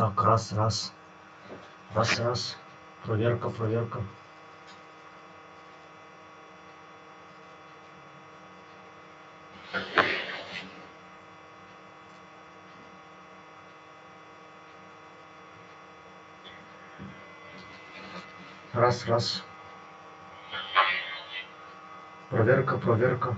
Так, раз, раз. Раз, раз. Проверка, проверка. Раз, раз. Проверка, проверка.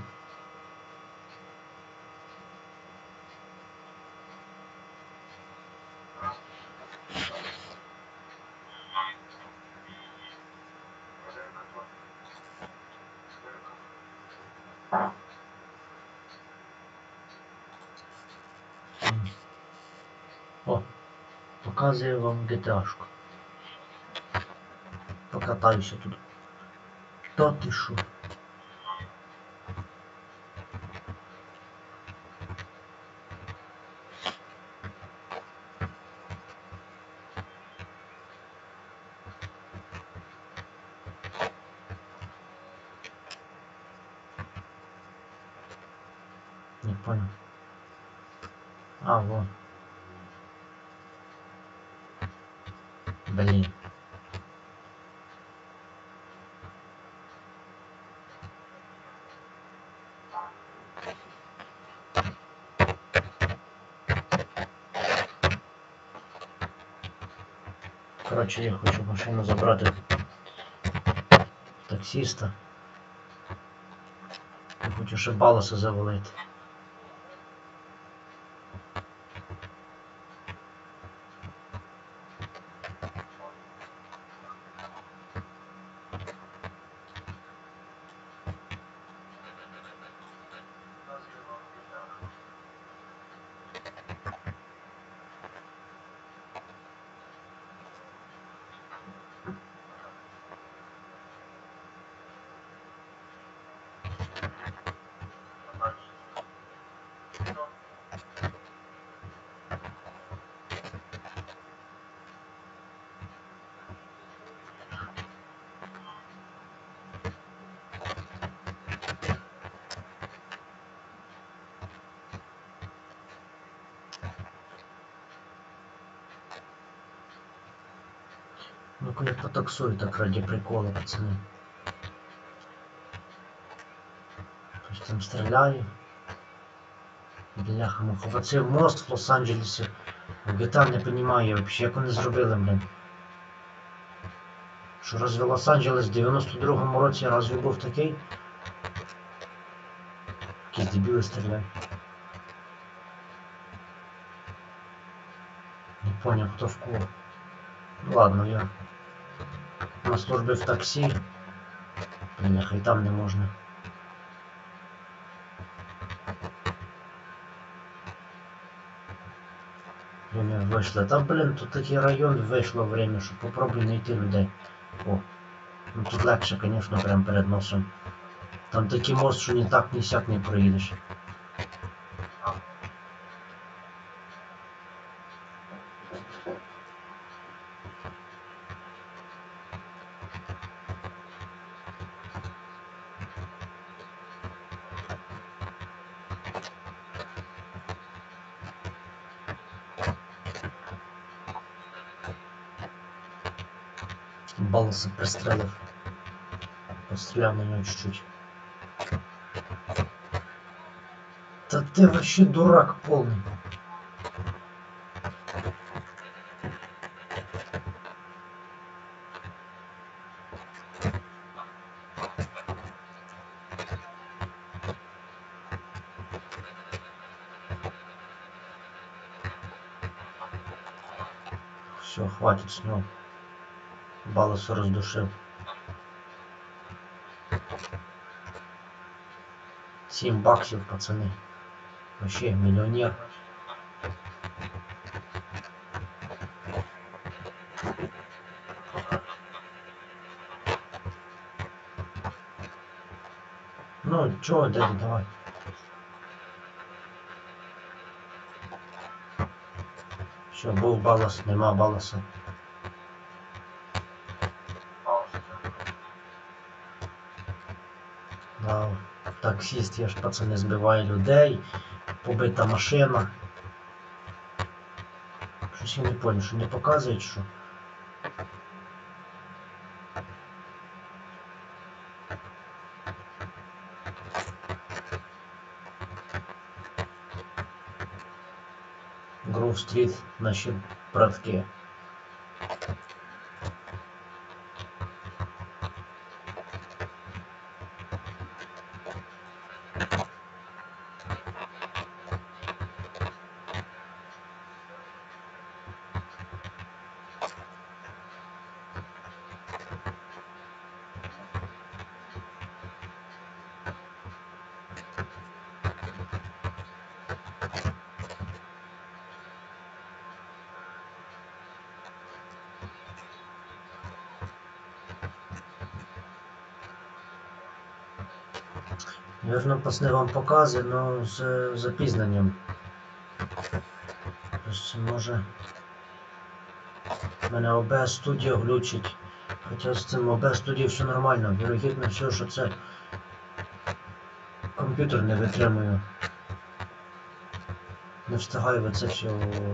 О, показую вам GTA-шку. Покатаюся тут. Та ти що? Не понял. А, вот. Блин. Коротше, я хочу машину забрати таксиста. Я хочу ще баласа завалити. Ну-ка я потаксую так ради прикола, пацаны. Хтось там стріляє. Бляха, муха. Оцей мост в Лос-Анджелесі. В GTA не розумію вообще, як вони зробили, блин. Що разве Лос-Анджелес в 92-му році разве був такий? Якісь дебіли стріляють. Не понял, хто в кого. Ну ладно, я на службі в таксі. І там не можна. Время вийшло. Та блін, тут такий район вийшло время, що попробуй знайти людей. О. Ну тут легше, конечно, прям перед носом. Там такий мост, що ні так, ні сяк не проїдеш. Баласа пристрелив. Постріляв на нього чуть-чуть. Та ти вообще дурак повний. Все, хватит с него. Баласа роздушив. Сім баксів, пацани. Вообще мільйонер. Ну, чого, дядя, давай. Все, був балас, нема баласа. Таксист, я ж пацани збиваю людей, побита машина. Щось я не понял, що не показують, що. Гроув стріт, наші братки. Я ж вам показую, но з запізненням. Тобто, може. Мене OBS студія глючить. Хоча з цим OBS студією все нормально. Вірогідно все, що це комп'ютер не витримує. Не встигаю це все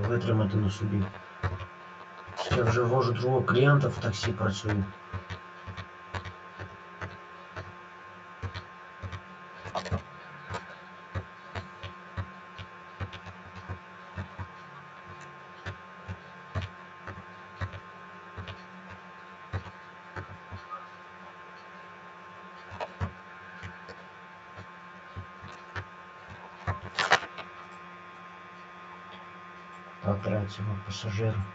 витримати на собі. Я вже ввожу другого клієнта в таксі працюю. Третього пасажира.